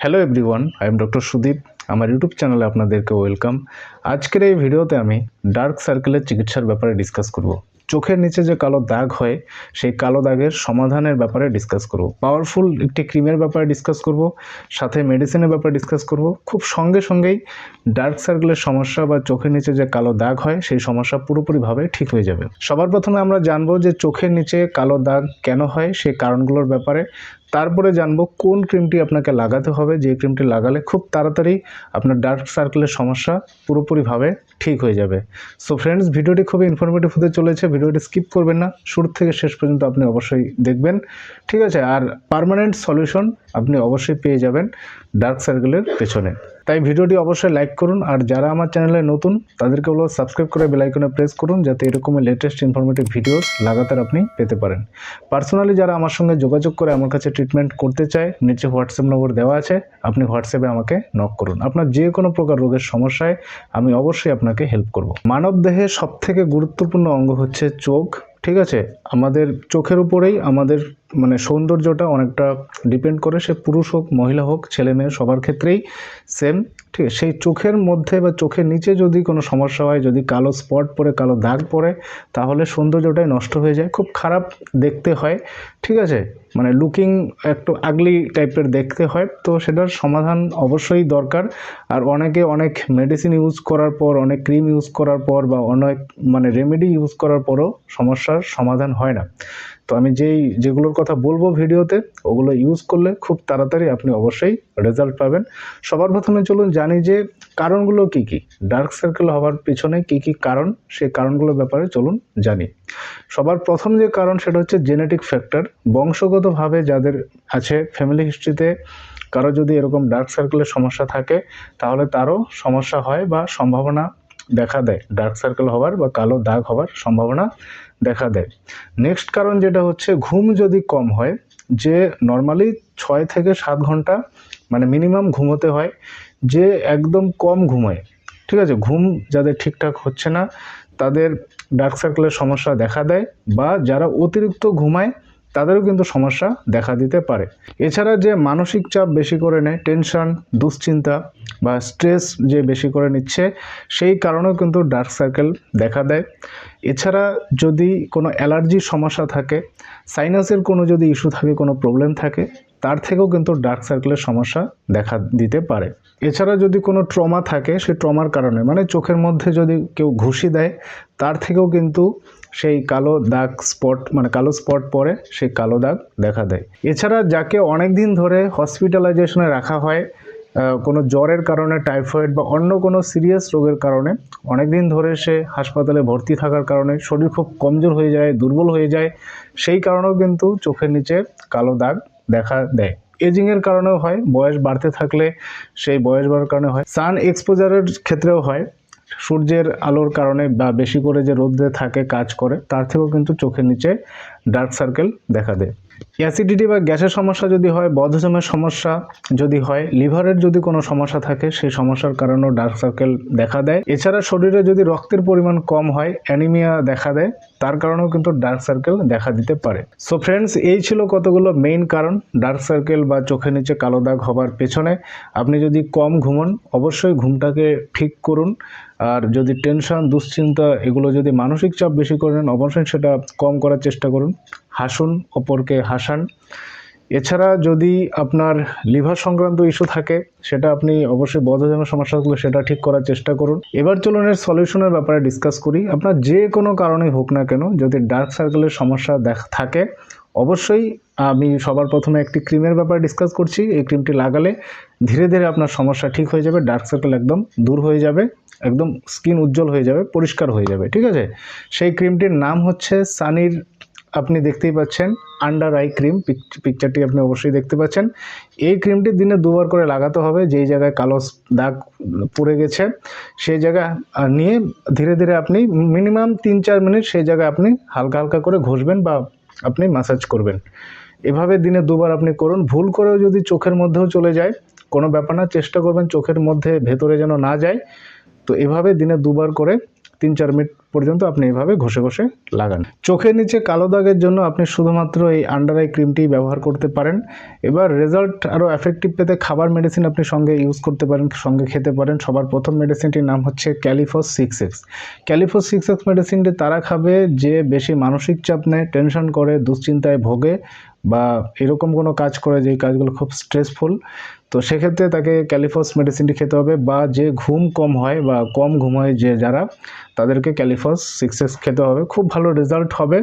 Hello everyone I am doctor Sudip আমার YouTube চ্যানেলে আপনাদেরকে ওয়েলকাম আজকের এই ভিডিওতে আমি ডার্ক সার্কেলের চিকিৎসার ব্যাপারে ডিসকাস করব। চোখের নিচে যে কালো দাগ হয়, সেই কালো দাগের সমাধানের ব্যাপারে ডিসকাস করব। পাওয়ারফুল একটি ক্রিমের ব্যাপারে ডিসকাস করব, সাথে মেডিসিনের ব্যাপারে ডিসকাস করব। খুব সঙ্গে সঙ্গেই ডার্ক সার্কেলের সমস্যা বা চোখের নিচে যে কালো দাগ হয়, সেই সমস্যা পুরোপুরিভাবে ঠিক হয়ে যাবে। সবার প্রথমে আমরা জানব যে চোখের নিচে কালো দাগ কেন হয়, সেই কারণগুলোর ব্যাপারে। তারপরে জানব কোন ক্রিমটি আপনাকে লাগাতে হবে। যে ক্রিমটি লাগালে খুব তাড়াতাড়ি আপনার ডার্ক সার্কেলের সমস্যা পুরোপুরিভাবে ঠিক হয়ে যাবে। সো ফ্রেন্ডস ভিডিওটি খুবই ইনফরমেটিভ হতে চলেছে। ভিডিওটি স্কিপ করবেন না। শুরু থেকে শেষ পর্যন্ত আপনি অবশ্যই দেখবেন। ঠিক আছে? আর পারমানেন্ট সলিউশন আপনি অবশ্যই পেয়ে যাবেন ডার্ক সার্কেলের পেছনে। তাই ভিডিওটি অবশ্যই লাইক করুন, আর যারা আমার চ্যানেলে নতুন, তাদেরকে বলব সাবস্ক্রাইব করে বেলাইকনে প্রেস করুন, যাতে এরকমই লেটেস্ট ইনফরমেটিভ ভিডিওস লাগাতার আপনি পেতে পারেন। পার্সোনালি যারা আমার সঙ্গে যোগাযোগ করে আমার কাছে ট্রিটমেন্ট করতে চায়, নিচে হোয়াটসঅ্যাপ নম্বর দেওয়া আছে, আপনি হোয়াটসঅ্যাপে আমাকে নক করুন। আপনার যে কোনো প্রকার রোগের সমস্যায় আমি অবশ্যই আপনাকে হেল্প করব। মানব দেহে সবথেকে গুরুত্বপূর্ণ অঙ্গ হচ্ছে চোখ ঠিক আছে? আমাদের চোখের উপরেই আমাদের মানে সৌন্দর্যটা অনেকটা ডিপেন্ড করে, সে পুরুষ হোক, মহিলা হোক, ছেলে মেয়ে সবার ক্ষেত্রেই সেম ঠিক আছে? সেই চোখের মধ্যে বা চোখের নিচে যদি কোনো সমস্যা হয়, যদি কালো স্পট পড়ে কালো দাগ পড়ে তাহলে সৌন্দর্যটাই নষ্ট হয়ে যায়। খুব খারাপ দেখতে হয়, ঠিক আছে? মানে লুকিং একটু আগলি টাইপের দেখতে হয়, তো সেটার সমাধান অবশ্যই দরকার। আর অনেকে অনেক মেডিসিন ইউজ করার পর, অনেক ক্রিম ইউজ করার পর বা অনেক মানে রেমেডি ইউজ করার পরও সমস্যার সমাধান হয় না। তো আমি যেই, যেগুলোর কথা বলব ভিডিওতে, ওগুলো ইউজ করলে খুব তাড়াতাড়ি আপনি অবশ্যই রেজাল্ট পাবেন। সবার প্রথমে চলুন জানি যে কারণগুলো কি কি। ডার্ক সার্কেল হওয়ার পিছনে কি কি কারণ সেই কারণগুলোর ব্যাপারে চলুন জানি। সবার প্রথম যে কারণ সেটা হচ্ছে জেনেটিক ফ্যাক্টর বংশগতভাবে যাদের আছে ফ্যামিলি হিস্ট্রিতে কারও যদি এরকম ডার্ক সার্কেলের সমস্যা থাকে, তাহলে তারও সমস্যা হয় বা সম্ভাবনা দেখা দেয়। ডার্ক সার্কেল হওয়ার বা কালো দাগ হওয়ার সম্ভাবনা দেখা দেয়। নেক্সট কারণ যেটা হচ্ছে, ঘুম যদি কম হয়, যে নর্মালি ছয় থেকে সাত ঘণ্টা মানে মিনিমাম ঘুমোতে হয়, যে একদম কম ঘুমোয়, ঠিক আছে? ঘুম যাদের ঠিকঠাক হচ্ছে না, তাদের ডার্ক সার্কেলের সমস্যা দেখা দেয় বা যারা অতিরিক্ত ঘুমায়, তাদেরও কিন্তু সমস্যা দেখা দিতে পারে। এছাড়া যে মানসিক চাপ বেশি করে নেয়, টেনশন, দুশ্চিন্তা বা স্ট্রেস যে বেশি করে নিচ্ছে, সেই কারণেও কিন্তু ডার্ক সার্কেল দেখা দেয়। এছাড়া যদি কোনো অ্যালার্জির সমস্যা থাকে, সাইনাসের কোনো যদি ইস্যু থাকে, কোনো প্রবলেম থাকে তার থেকেও কিন্তু ডার্ক সার্কেলের সমস্যা দেখা দিতে পারে। এছাড়া যদি কোনো ট্রমা থাকে সেই ট্রমার কারণে মানে চোখের মধ্যে যদি কেউ ঘুষি দেয়, তার থেকেও কিন্তু সেই কালো দাগ স্পট মানে কালো স্পট পরে সেই কালো দাগ দেখা দেয়। এছাড়া যাকে অনেক দিন ধরে হসপিটালাইজেশনে রাখা হয় কোনো জ্বরের কারণে টাইফয়েড বা অন্য কোনো সিরিয়াস রোগের কারণে অনেক দিন ধরে সে হাসপাতালে ভর্তি থাকার কারণে শরীর খুব কমজোর হয়ে যায়, দুর্বল হয়ে যায়, সেই কারণেও কিন্তু চোখের নিচে কালো দাগ দেখা দেয়। এজিং এর কারণেও হয়, বয়স বাড়তে থাকলে সেই বয়স বাড়ার কারণে হয়। সান এক্সপোজারের ক্ষেত্রেও হয়, সূর্যের আলোর কারণে বা বেশি করে যে রোদ্রে থাকে, কাজ করে, তার থেকেও কিন্তু চোখের নিচে ডার্ক সার্কেল দেখা দেয়। অ্যাসিডিটি বা গ্যাসের সমস্যা যদি হয় বদহজমের সমস্যা যদি হয় লিভারের যদি কোনো সমস্যা থাকে, সেই সমস্যার কারণেও ডার্ক সার্কেল দেখা দেয়। এছাড়া শরীরে যদি রক্তের পরিমাণ কম হয় অ্যানিমিয়া দেখা দেয়, তার কারণেও কিন্তু ডার্ক সার্কেল দেখা দিতে পারে। সো ফ্রেন্ডস এই ছিল কতগুলো মেইন কারণ ডার্ক সার্কেল বা চোখের নিচে কালো দাগ হবার পেছনে। আপনি যদি কম ঘুমন, অবশ্যই ঘুমটাকে ঠিক করুন। আর যদি টেনশন দুশ্চিন্তা, এগুলো যদি মানসিক চাপ বেশি করেন, অবশ্যই সেটা কম করার চেষ্টা করুন। হাসুন, অপরকে হাসান। এছাড়া যদি আপনার লিভার সংক্রান্ত ইস্যু থাকে, সেটা আপনি অবশ্যই বদহজমের সমস্যাগুলো সেটা ঠিক করার চেষ্টা করুন। এবার চলুন এর সলিউশনের ব্যাপারে ডিসকাস করি। আপনার যে কোনো কারণে হোক না কেন, যদি ডার্ক সার্কেলের সমস্যা দেখ থাকে, অবশ্যই আমি সবার প্রথমে একটি ক্রিমের ব্যাপারে ডিসকাস করছি। এই ক্রিমটি লাগালে ধীরে ধীরে আপনার সমস্যা ঠিক হয়ে যাবে ডার্ক সার্কেল একদম দূর হয়ে যাবে, একদম স্কিন উজ্জ্বল হয়ে যাবে, পরিষ্কার হয়ে যাবে, ঠিক আছে? সেই ক্রিমটির নাম হচ্ছে সানির আপনি দেখতেই পাচ্ছেন আন্ডার আই ক্রিম পিকচারটি আপনি অবশ্যই দেখতে পাচ্ছেন। এই ক্রিমটি দিনে দুবার করে লাগাতে হবে, যেই জায়গায় কালো দাগ পড়ে গেছে, সেই জায়গা নিয়ে ধীরে ধীরে আপনি মিনিমাম তিন চার মিনিট সেই জায়গায় আপনি হালকা হালকা করে ঘষবেন বা আপনি মাসাজ করবেন। এভাবে দিনে দুবার আপনি করুন। ভুল করেও যদি চোখের মধ্যেও চলে যায়, কোনো ব্যাপার না, চেষ্টা করবেন চোখের মধ্যে ভেতরে যেন না যায়। তো এভাবে দিনে দুবার করে তিন চার মিনিট পর্যন্ত আপনি এভাবে ঘষে ঘষে লাগান। চোখের নিচে কালো দাগের জন্য আপনি শুধুমাত্র এই আন্ডার আই ক্রিমটি ব্যবহার করতে পারেন। এবার রেজাল্ট আরও এফেক্টিভ পেতে খাবার মেডিসিন আপনি সঙ্গে ইউজ করতে পারেন সঙ্গে খেতে পারেন। সবার প্রথম মেডিসিনটির নাম হচ্ছে kali phos six X kali phos six X মেডিসিনটি তারা খাবে যে বেশি মানসিক চাপ নেয় টেনশন করে দুশ্চিন্তায় ভোগে। বা এরকম কোনো কাজ করে যেই কাজগুলো খুব স্ট্রেসফুল তো সেক্ষেত্রে তাকে ক্যালিফস মেডিসিনটি খেতে হবে বা যে ঘুম কম হয় বা কম ঘুম হয় যে যারা, তাদেরকে ক্যালিফস সিক্স এক্স খেতে হবে। খুব ভালো রেজাল্ট হবে।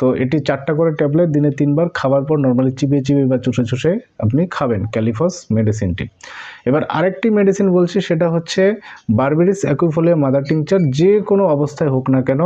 তো এটি চারটা করে ট্যাবলেট দিনে তিনবার খাবার পর নর্মালি চিবিয়ে চিবিয়ে বা চুষে চুষে আপনি খাবেন ক্যালিফস মেডিসিনটি এবার আরেকটি মেডিসিন বলছি, সেটা হচ্ছে বারবেরিস অ্যাকুইফোলিয়া মাদার টিংচার যে কোনো অবস্থায় হোক না কেন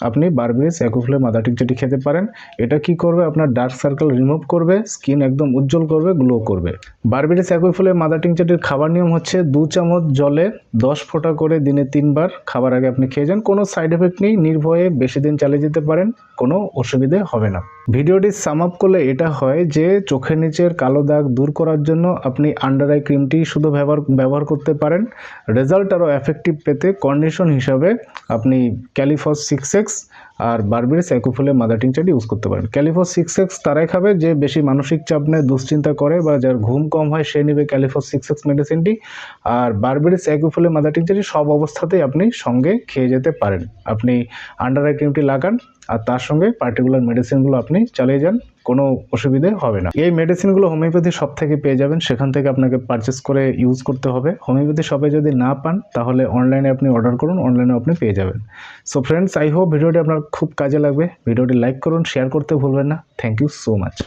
আপনি বারবেরিস অ্যাকুফুলের মাদার যেটি খেতে পারেন, এটা কি করবে? আপনার ডার্ক সার্কেল রিমুভ করবে স্কিন একদম উজ্জ্বল করবে গ্লো করবে। বারবেরিস অ্যাকুইফুলের মাদাটিং টিংচারটির খাবার নিয়ম হচ্ছে দু চামচ জলে দশ ফোঁটা করে দিনে তিনবার খাবার আগে আপনি খেয়ে যান, কোনো সাইড এফেক্ট নেই, নির্ভয়ে বেশি দিন চালিয়ে যেতে পারেন, কোনো অসুবিধে হবে না। ভিডিওটি সাম আপ করলে এটা হয় যে চোখের নিচের কালো দাগ দূর করার জন্য আপনি আন্ডার আই ক্রিমটি শুধু ব্যবহার ব্যবহার করতে পারেন। রেজাল্ট আরও এফেক্টিভ পেতে কন্ডিশন হিসাবে আপনি ক্যালিফস সিক্স এক্স আর বারবির অ্যাকুফুলে মাদার টিংচারটি ইউজ করতে পারেন। ক্যালিফোর সিক্স এক্স তারাই খাবে যে বেশি মানসিক চাপ নেয় দুশ্চিন্তা করে বা যার ঘুম কম হয় সে নেবে ক্যালিফোর সিক্স এক্স মেডিসিনটি আর বারবির অ্যাকুফুলে মাদার টিংচারটি সব অবস্থাতেই আপনি সঙ্গে খেয়ে যেতে পারেন। আপনি আন্ডার আই ক্রিমটি লাগান আর তার সঙ্গে পার্টিকুলার মেডিসিনগুলো আপনি চালিয়ে যান। কোনো অসুবিধে হবে না। এই মেডিসিনগুলো হোমিওপ্যাথি সব থেকে পেয়ে যাবেন। সেখান থেকে আপনাকে পারচেস করে ইউজ করতে হবে। হোমিওপ্যাথি শপে যদি না পান, তাহলে অনলাইনে আপনি অর্ডার করুন অনলাইনে আপনি পেয়ে যাবেন। সো ফ্রেন্ডস আই হোপ ভিডিওটি আপনার খুব কাজে লাগবে। ভিডিওটি লাইক করুন শেয়ার করতে ভুলবেন না। Thank you so much